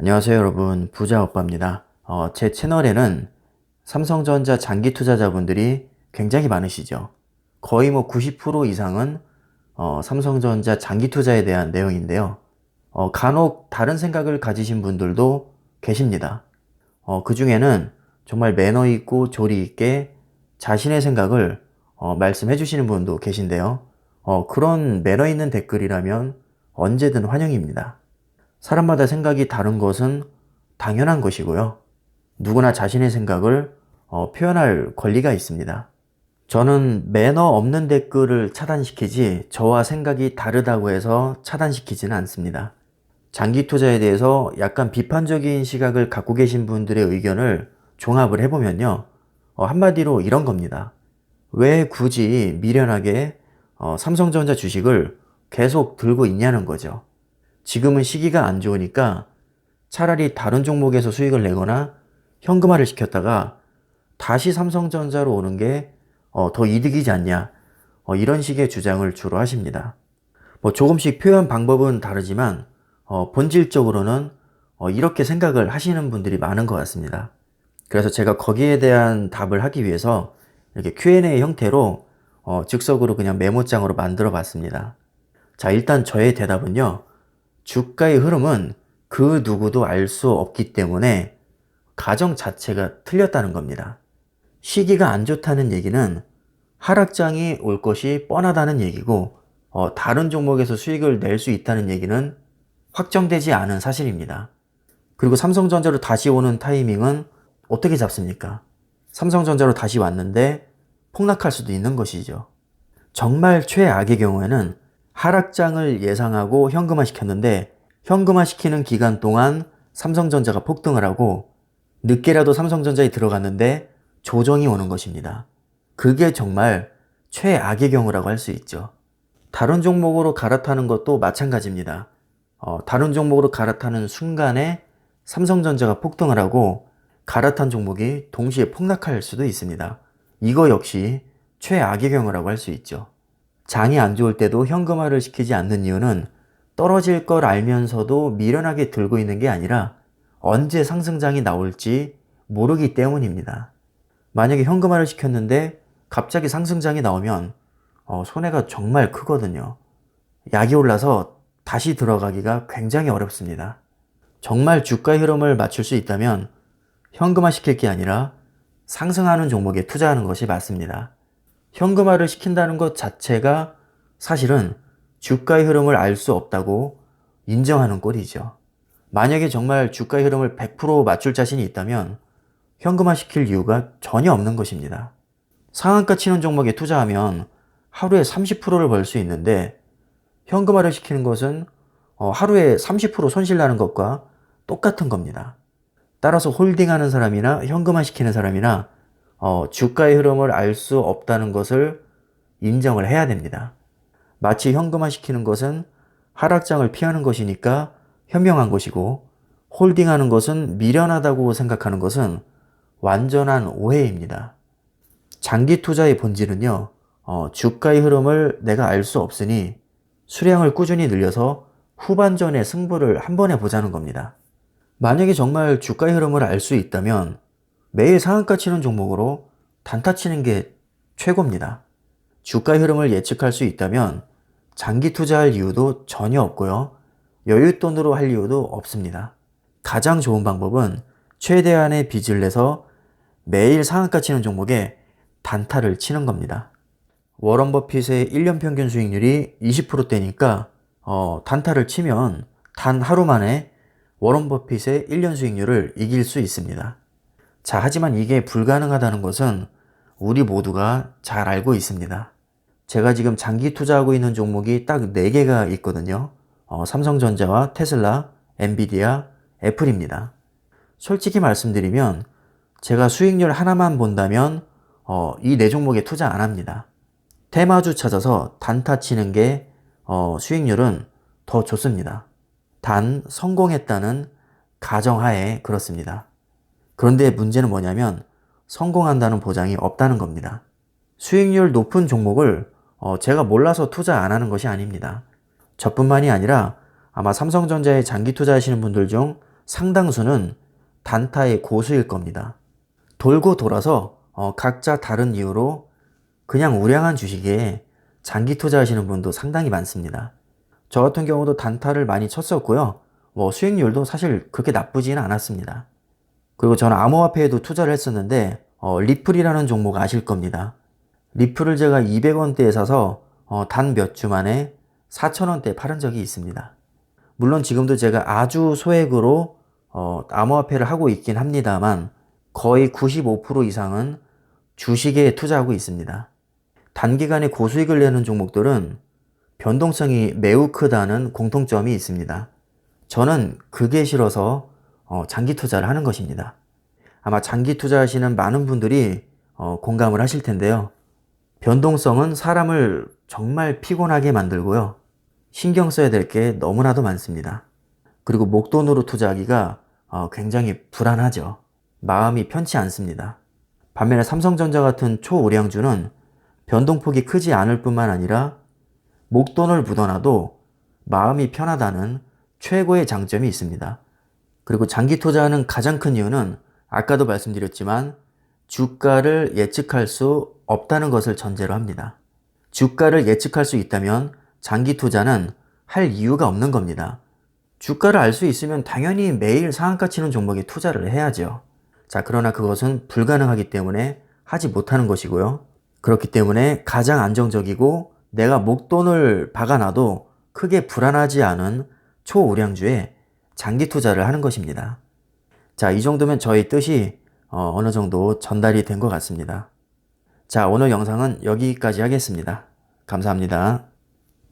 안녕하세요 여러분. 부자 오빠입니다. 어, 제 채널에는 삼성전자 장기 투자자분들이 굉장히 많으시죠. 거의 뭐 90% 이상은 어, 삼성전자 장기 투자에 대한 내용인데요. 어, 간혹 다른 생각을 가지신 분들도 계십니다. 어, 그 중에는 정말 매너 있고 조리 있게 자신의 생각을 어, 말씀해 주시는 분도 계신데요. 어, 그런 매너 있는 댓글이라면 언제든 환영입니다 사람마다 생각이 다른 것은 당연한 것이고요. 누구나 자신의 생각을 어, 표현할 권리가 있습니다. 저는 매너 없는 댓글을 차단시키지 저와 생각이 다르다고 해서 차단시키지는 않습니다. 장기 투자에 대해서 약간 비판적인 시각을 갖고 계신 분들의 의견을 종합을 해보면요. 어, 한마디로 이런 겁니다. 왜 굳이 미련하게 어, 삼성전자 주식을 계속 들고 있냐는 거죠. 지금은 시기가 안 좋으니까 차라리 다른 종목에서 수익을 내거나 현금화를 시켰다가 다시 삼성전자로 오는 게 더 이득이지 않냐. 어, 이런 식의 주장을 주로 하십니다. 뭐 조금씩 표현 방법은 다르지만 어, 본질적으로는 어, 이렇게 생각을 하시는 분들이 많은 것 같습니다. 그래서 제가 거기에 대한 답을 하기 위해서 이렇게 Q&A 형태로 어, 즉석으로 그냥 메모장으로 만들어 봤습니다. 자, 일단 저의 대답은요. 주가의 흐름은 그 누구도 알 수 없기 때문에 가정 자체가 틀렸다는 겁니다. 시기가 안 좋다는 얘기는 하락장이 올 것이 뻔하다는 얘기고 어, 다른 종목에서 수익을 낼 수 있다는 얘기는 확정되지 않은 사실입니다. 그리고 삼성전자로 다시 오는 타이밍은 어떻게 잡습니까? 삼성전자로 다시 왔는데 폭락할 수도 있는 것이죠. 정말 최악의 경우에는 하락장을 예상하고 현금화 시켰는데 현금화 시키는 기간 동안 삼성전자가 폭등을 하고 늦게라도 삼성전자에 들어갔는데 조정이 오는 것입니다. 그게 정말 최악의 경우라고 할 수 있죠. 다른 종목으로 갈아타는 것도 마찬가지입니다. 어, 다른 종목으로 갈아타는 순간에 삼성전자가 폭등을 하고 갈아탄 종목이 동시에 폭락할 수도 있습니다. 이거 역시 최악의 경우라고 할 수 있죠. 장이 안 좋을 때도 현금화를 시키지 않는 이유는 떨어질 걸 알면서도 미련하게 들고 있는 게 아니라 언제 상승장이 나올지 모르기 때문입니다. 만약에 현금화를 시켰는데 갑자기 상승장이 나오면 어, 손해가 정말 크거든요. 약이 올라서 다시 들어가기가 굉장히 어렵습니다. 정말 주가 흐름을 맞출 수 있다면 현금화 시킬 게 아니라 상승하는 종목에 투자하는 것이 맞습니다. 현금화를 시킨다는 것 자체가 사실은 주가의 흐름을 알 수 없다고 인정하는 꼴이죠. 만약에 정말 주가의 흐름을 100% 맞출 자신이 있다면 현금화 시킬 이유가 전혀 없는 것입니다. 상한가 치는 종목에 투자하면 하루에 30%를 벌 수 있는데 현금화를 시키는 것은 어, 하루에 30% 손실 나는 것과 똑같은 겁니다. 따라서 홀딩하는 사람이나 현금화 시키는 사람이나 어, 주가의 흐름을 알 수 없다는 것을 인정을 해야 됩니다. 마치 현금화 시키는 것은 하락장을 피하는 것이니까 현명한 것이고 홀딩하는 것은 미련하다고 생각하는 것은 완전한 오해입니다. 장기 투자의 본질은요, 어, 주가의 흐름을 내가 알 수 없으니 수량을 꾸준히 늘려서 후반전의 승부를 한 번에 보자는 겁니다. 만약에 정말 주가의 흐름을 알 수 있다면 매일 상한가 치는 종목으로 단타 치는 게 최고입니다. 주가 흐름을 예측할 수 있다면 장기 투자할 이유도 전혀 없고요. 여윳돈으로 할 이유도 없습니다. 가장 좋은 방법은 최대한의 빚을 내서 매일 상한가 치는 종목에 단타를 치는 겁니다. 워런 버핏의 1년 평균 수익률이 20%대니까 어, 단타를 치면 단 하루 만에 워런 버핏의 1년 수익률을 이길 수 있습니다. 자, 하지만 이게 불가능하다는 것은 우리 모두가 잘 알고 있습니다. 제가 지금 장기 투자하고 있는 종목이 딱 4개가 있거든요. 어, 삼성전자와 테슬라, 엔비디아, 애플입니다. 솔직히 말씀드리면 제가 수익률 하나만 본다면 어, 이 네 종목에 투자 안 합니다. 테마주 찾아서 단타 치는 게 어, 수익률은 더 좋습니다. 단 성공했다는 가정하에 그렇습니다. 그런데 문제는 뭐냐면 성공한다는 보장이 없다는 겁니다. 수익률 높은 종목을 어, 제가 몰라서 투자 안 하는 것이 아닙니다. 저뿐만이 아니라 아마 삼성전자에 장기 투자하시는 분들 중 상당수는 단타의 고수일 겁니다. 돌고 돌아서 어, 각자 다른 이유로 그냥 우량한 주식에 장기 투자하시는 분도 상당히 많습니다. 저 같은 경우도 단타를 많이 쳤었고요. 뭐 수익률도 사실 그렇게 나쁘지는 않았습니다. 그리고 저는 암호화폐에도 투자를 했었는데 어, 리플이라는 종목 아실 겁니다. 리플을 제가 200원대에 사서 어, 단 몇 주 만에 4,000원대에 팔은 적이 있습니다. 물론 지금도 제가 아주 소액으로 어, 암호화폐를 하고 있긴 합니다만 거의 95% 이상은 주식에 투자하고 있습니다. 단기간에 고수익을 내는 종목들은 변동성이 매우 크다는 공통점이 있습니다. 저는 그게 싫어서 어, 장기 투자를 하는 것입니다. 아마 장기 투자하시는 많은 분들이 어, 공감을 하실 텐데요. 변동성은 사람을 정말 피곤하게 만들고요. 신경 써야 될 게 너무나도 많습니다. 그리고 목돈으로 투자하기가 어, 굉장히 불안하죠. 마음이 편치 않습니다. 반면에 삼성전자 같은 초우량주는 변동폭이 크지 않을 뿐만 아니라 목돈을 묻어놔도 마음이 편하다는 최고의 장점이 있습니다. 그리고 장기 투자하는 가장 큰 이유는 아까도 말씀드렸지만 주가를 예측할 수 없다는 것을 전제로 합니다. 주가를 예측할 수 있다면 장기 투자는 할 이유가 없는 겁니다. 주가를 알 수 있으면 당연히 매일 상한가 치는 종목에 투자를 해야죠. 자, 그러나 그것은 불가능하기 때문에 하지 못하는 것이고요. 그렇기 때문에 가장 안정적이고 내가 목돈을 박아놔도 크게 불안하지 않은 초우량주에 장기 투자를 하는 것입니다. 자, 이 정도면 저희 뜻이 어, 어느 정도 전달이 된 것 같습니다. 자, 오늘 영상은 여기까지 하겠습니다. 감사합니다.